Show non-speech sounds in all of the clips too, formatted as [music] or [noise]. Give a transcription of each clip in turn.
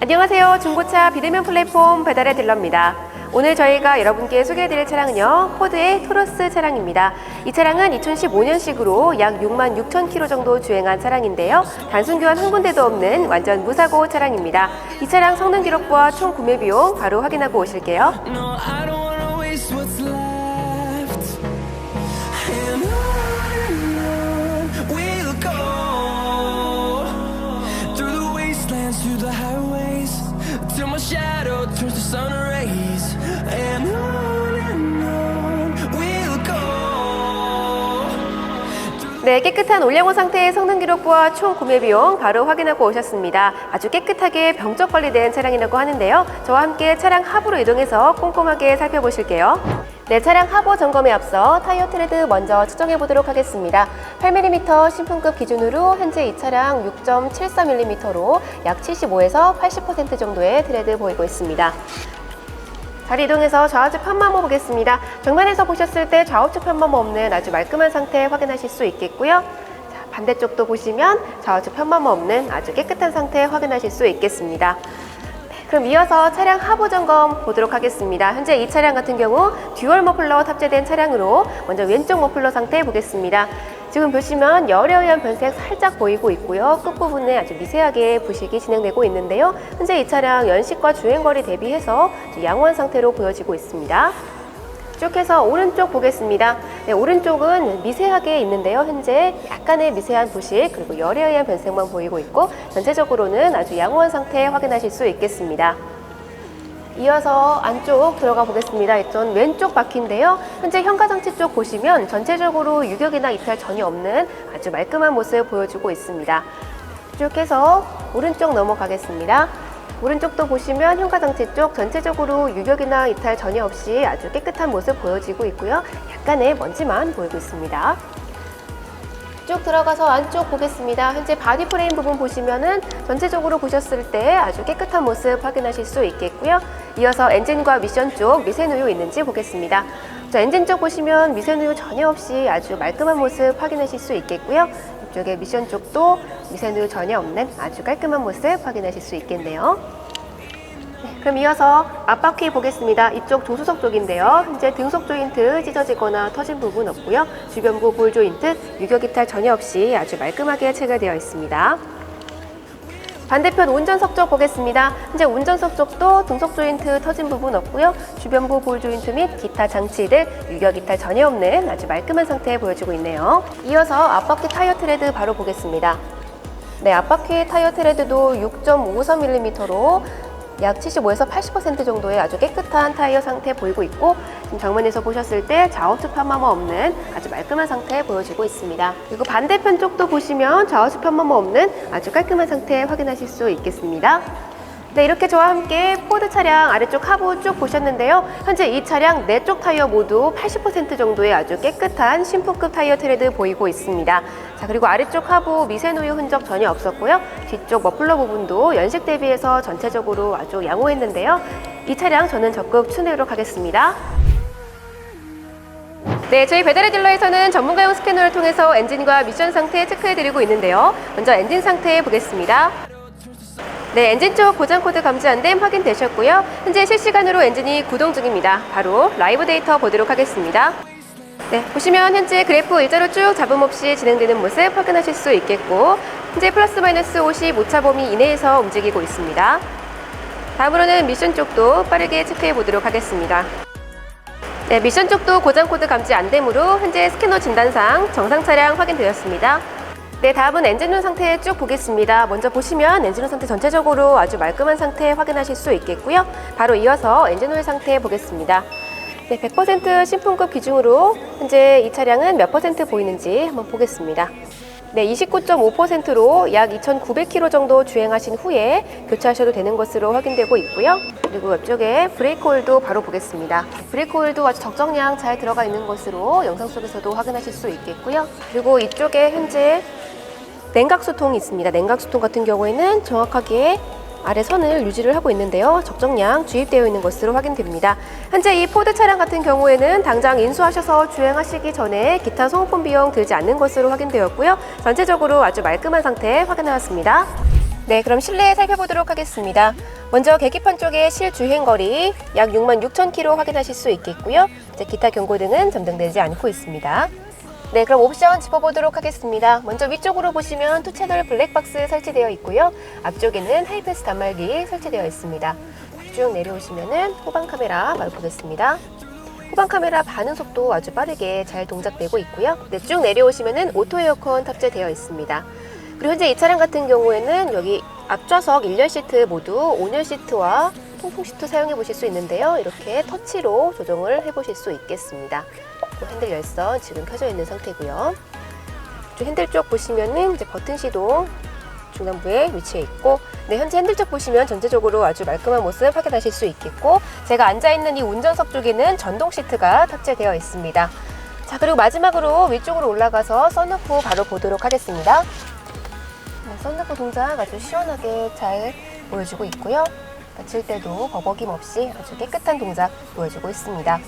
안녕하세요. 중고차 비대면 플랫폼 배달의 딜러입니다. 오늘 저희가 여러분께 소개해드릴 차량은요, 포드의 토러스 차량입니다. 이 차량은 2015년식으로 약 6만 6천 킬로 정도 주행한 차량인데요. 단순 교환 한 군데도 없는 완전 무사고 차량입니다. 이 차량 성능 기록부와 총 구매 비용 바로 확인하고 오실게요. No, 네, 깨끗한 올양호 상태의 성능 기록부와 총 구매 비용 바로 확인하고 오셨습니다. 아주 깨끗하게 병적 관리된 차량이라고 하는데요. 저와 함께 차량 하부로 이동해서 꼼꼼하게 살펴보실게요. 네, 차량 하부 점검에 앞서 타이어 트레드 먼저 측정해 보도록 하겠습니다. 8mm 신품급 기준으로 현재 이 차량 6.74mm로 약 75에서 80% 정도의 트레드 보이고 있습니다. 자리 이동해서 좌우측 편마모 보겠습니다. 정면에서 보셨을 때 좌우측 편마모 없는 아주 말끔한 상태 확인하실 수 있겠고요. 자, 반대쪽도 보시면 좌우측 편마모 없는 아주 깨끗한 상태 확인하실 수 있겠습니다. 네, 그럼 이어서 차량 하부 점검 보도록 하겠습니다. 현재 이 차량 같은 경우 듀얼 머플러 탑재된 차량으로 먼저 왼쪽 머플러 상태 보겠습니다. 지금 보시면 열에 의한 변색 살짝 보이고 있고요. 끝부분에 아주 미세하게 부식이 진행되고 있는데요. 현재 이 차량 연식과 주행거리 대비해서 양호한 상태로 보여지고 있습니다. 쭉 해서 오른쪽 보겠습니다. 네, 오른쪽은 미세하게 있는데요. 현재 약간의 미세한 부식 그리고 열에 의한 변색만 보이고 있고 전체적으로는 아주 양호한 상태 확인하실 수 있겠습니다. 이어서 안쪽 들어가 보겠습니다. 이쪽 왼쪽 바퀴인데요. 현재 현가장치 쪽 보시면 전체적으로 유격이나 이탈 전혀 없는 아주 말끔한 모습 보여주고 있습니다. 쭉 해서 오른쪽 넘어가겠습니다. 오른쪽도 보시면 현가장치 쪽 전체적으로 유격이나 이탈 전혀 없이 아주 깨끗한 모습 보여지고 있고요. 약간의 먼지만 보이고 있습니다. 쭉 들어가서 안쪽 보겠습니다. 현재 바디 프레임 부분 보시면은 전체적으로 보셨을 때 아주 깨끗한 모습 확인하실 수 있겠고요. 이어서 엔진과 미션 쪽 미세누유 있는지 보겠습니다. 자, 엔진 쪽 보시면 미세누유 전혀 없이 아주 말끔한 모습 확인하실 수 있겠고요. 이쪽에 미션 쪽도 미세누유 전혀 없는 아주 깔끔한 모습 확인하실 수 있겠네요. 네, 그럼 이어서 앞바퀴 보겠습니다. 이쪽 조수석 쪽인데요. 현재 등속 조인트 찢어지거나 터진 부분 없고요. 주변부 볼 조인트 유격 이탈 전혀 없이 아주 말끔하게 체결되어 있습니다. 반대편 운전석 쪽 보겠습니다. 현재 운전석 쪽도 등속 조인트 터진 부분 없고요. 주변부 볼 조인트 및 기타 장치들 유격 이탈 전혀 없는 아주 말끔한 상태 보여주고 있네요. 이어서 앞바퀴 타이어 트레드 바로 보겠습니다. 네, 앞바퀴 타이어 트레드도 6.53mm로 약 75에서 80% 정도의 아주 깨끗한 타이어 상태 보이고 있고 지금 정면에서 보셨을 때 좌우측 편마모 없는 아주 말끔한 상태 보여지고 있습니다. 그리고 반대편 쪽도 보시면 좌우측 편마모 없는 아주 깔끔한 상태 확인하실 수 있겠습니다. 네, 이렇게 저와 함께 포드 차량 아래쪽 하부 쭉 보셨는데요. 현재 이 차량 네 쪽 타이어 모두 80% 정도의 아주 깨끗한 신품급 타이어 트레드 보이고 있습니다. 자, 그리고 아래쪽 하부 미세누유 흔적 전혀 없었고요. 뒤쪽 머플러 부분도 연식 대비해서 전체적으로 아주 양호했는데요. 이 차량 저는 적극 추천하도록 하겠습니다. 네, 저희 배달의 딜러에서는 전문가용 스캐너를 통해서 엔진과 미션 상태 체크해드리고 있는데요. 먼저 엔진 상태 보겠습니다. 네, 엔진 쪽 고장 코드 감지 안 됨 확인되셨고요. 현재 실시간으로 엔진이 구동 중입니다. 바로 라이브 데이터 보도록 하겠습니다. 네, 보시면 현재 그래프 일자로 쭉 잡음 없이 진행되는 모습 확인하실 수 있겠고 현재 플러스 마이너스 50 오차 범위 이내에서 움직이고 있습니다. 다음으로는 미션 쪽도 빠르게 체크해 보도록 하겠습니다. 네, 미션 쪽도 고장 코드 감지 안 되므로 현재 스캐너 진단상 정상 차량 확인되었습니다. 네, 다음은 엔진룸 상태 쭉 보겠습니다. 먼저 보시면 엔진룸 상태 전체적으로 아주 말끔한 상태 확인하실 수 있겠고요. 바로 이어서 엔진오일 상태 보겠습니다. 네, 100% 신품급 기준으로 현재 이 차량은 몇 퍼센트 보이는지 한번 보겠습니다. 네, 29.5%로 약 2,900km 정도 주행하신 후에 교체하셔도 되는 것으로 확인되고 있고요. 그리고 옆쪽에 브레이크 오일도 바로 보겠습니다. 브레이크 오일도 아주 적정량 잘 들어가 있는 것으로 영상 속에서도 확인하실 수 있겠고요. 그리고 이쪽에 현재 냉각수통이 있습니다. 냉각수통 같은 경우에는 정확하게 아래 선을 유지를 하고 있는데요. 적정량 주입되어 있는 것으로 확인됩니다. 현재 이 포드 차량 같은 경우에는 당장 인수하셔서 주행하시기 전에 기타 소모품 비용 들지 않는 것으로 확인되었고요. 전체적으로 아주 말끔한 상태 확인하였습니다. 네, 그럼 실내 살펴보도록 하겠습니다. 먼저 계기판 쪽에 실주행거리 약 6만 6천 킬로 확인하실 수 있겠고요. 기타 경고등은 점등되지 않고 있습니다. 네, 그럼 옵션 짚어보도록 하겠습니다. 먼저 위쪽으로 보시면 투 채널 블랙박스 설치되어 있고요. 앞쪽에는 하이패스 단말기 설치되어 있습니다. 쭉 내려오시면은 후방 카메라 바로 보겠습니다. 후방 카메라 반응 속도 아주 빠르게 잘 동작되고 있고요. 네, 쭉 내려오시면은 오토 에어컨 탑재되어 있습니다. 그리고 현재 이 차량 같은 경우에는 여기 앞좌석 1열 시트 모두 5열 시트와 통풍 시트 사용해 보실 수 있는데요. 이렇게 터치로 조정을 해 보실 수 있겠습니다. 또 핸들 열선 지금 켜져 있는 상태고요. 쪽 핸들 쪽 보시면은 이제 버튼 시동 중간부에 위치해 있고 네, 현재 핸들 쪽 보시면 전체적으로 아주 말끔한 모습 확인하실 수 있겠고 제가 앉아 있는 이 운전석 쪽에는 전동 시트가 탑재되어 있습니다. 자, 그리고 마지막으로 위쪽으로 올라가서 썬루프 바로 보도록 하겠습니다. 네, 썬루프 동작 아주 시원하게 잘 보여주고 있고요. 닫힐 때도 버벅임 없이 아주 깨끗한 동작 보여주고 있습니다.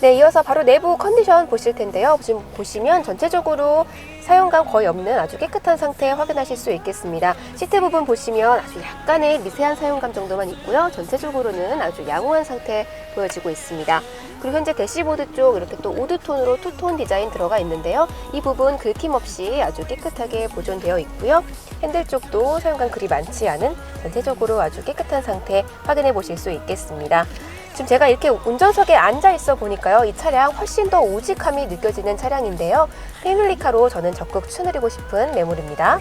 네, 이어서 바로 내부 컨디션 보실 텐데요. 지금 보시면 전체적으로 사용감 거의 없는 아주 깨끗한 상태 확인하실 수 있겠습니다. 시트 부분 보시면 아주 약간의 미세한 사용감 정도만 있고요. 전체적으로는 아주 양호한 상태 보여지고 있습니다. 그리고 현재 대시보드 쪽 이렇게 또 우드톤으로 투톤 디자인 들어가 있는데요. 이 부분 긁힘 없이 아주 깨끗하게 보존되어 있고요. 핸들 쪽도 사용감 그리 많지 않은 전체적으로 아주 깨끗한 상태 확인해 보실 수 있겠습니다. 지금 제가 이렇게 운전석에 앉아 있어 보니까요. 이 차량 훨씬 더 우직함이 느껴지는 차량인데요. 패밀리카로 저는 적극 추천드리고 싶은 매물입니다.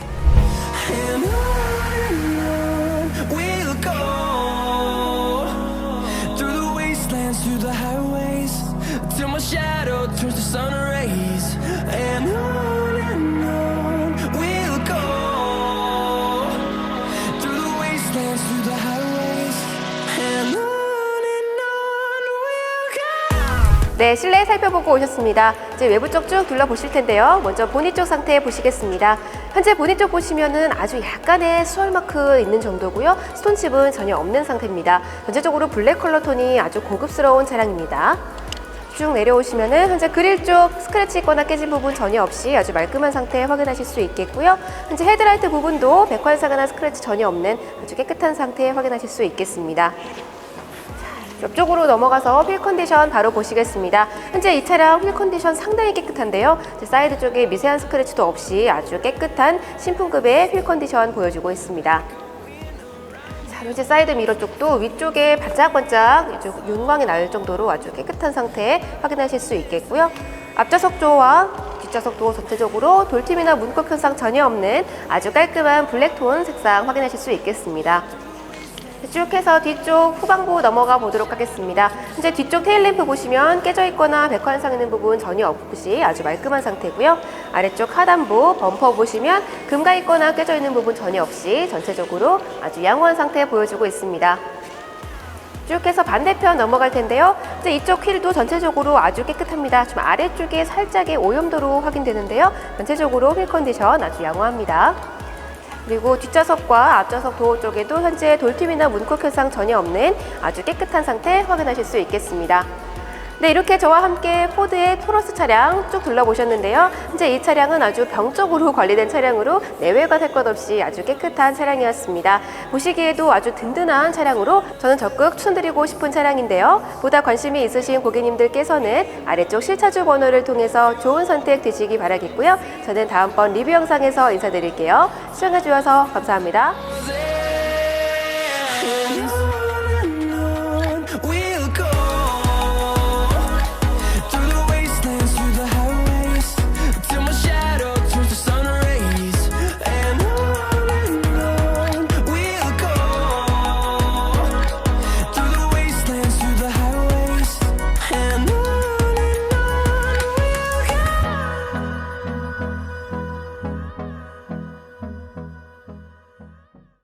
Till my shadow turns to sun rays. 네, 실내 살펴보고 오셨습니다. 이제 외부 쪽 쭉 둘러보실 텐데요. 먼저 보닛 쪽 상태 보시겠습니다. 현재 보닛 쪽 보시면은 아주 약간의 수월 마크 있는 정도고요. 스톤칩은 전혀 없는 상태입니다. 전체적으로 블랙 컬러 톤이 아주 고급스러운 차량입니다. 쭉 내려오시면은 현재 그릴 쪽 스크래치 있거나 깨진 부분 전혀 없이 아주 말끔한 상태 확인하실 수 있겠고요. 현재 헤드라이트 부분도 백환사가나 스크래치 전혀 없는 아주 깨끗한 상태 확인하실 수 있겠습니다. 옆쪽으로 넘어가서 휠 컨디션 바로 보시겠습니다. 현재 이 차량 휠 컨디션 상당히 깨끗한데요. 사이드 쪽에 미세한 스크래치도 없이 아주 깨끗한 신품급의 휠 컨디션 보여주고 있습니다. 자, 현재 사이드 미러 쪽도 위쪽에 반짝반짝 윤광이 날 정도로 아주 깨끗한 상태 확인하실 수 있겠고요. 앞좌석 조와 뒷좌석도 전체적으로 돌팀이나 문콕 현상 전혀 없는 아주 깔끔한 블랙톤 색상 확인하실 수 있겠습니다. 쭉 해서 뒤쪽 후방부 넘어가 보도록 하겠습니다. 현재 뒤쪽 테일램프 보시면 깨져 있거나 백환상 있는 부분 전혀 없이 아주 말끔한 상태고요. 아래쪽 하단부 범퍼 보시면 금가 있거나 깨져 있는 부분 전혀 없이 전체적으로 아주 양호한 상태 보여주고 있습니다. 쭉 해서 반대편 넘어갈 텐데요. 이제 이쪽 휠도 전체적으로 아주 깨끗합니다. 좀 아래쪽에 살짝의 오염도로 확인되는데요. 전체적으로 휠 컨디션 아주 양호합니다. 그리고 뒷좌석과 앞좌석 도어 쪽에도 현재 돌팀이나 문콕 현상 전혀 없는 아주 깨끗한 상태 확인하실 수 있겠습니다. 네, 이렇게 저와 함께 포드의 토러스 차량 쭉 둘러보셨는데요. 현재 이 차량은 아주 병적으로 [laughs] 관리된 차량으로 내외관 할것 없이 아주 깨끗한 차량이었습니다. 보시기에도 아주 든든한 차량으로 저는 적극 추천드리고 싶은 차량인데요. 보다 관심이 있으신 고객님들께서는 아래쪽 실차주 번호를 통해서 좋은 선택 되시기 바라겠고요. 저는 다음번 리뷰 영상에서 인사드릴게요. 시청해주셔서 감사합니다.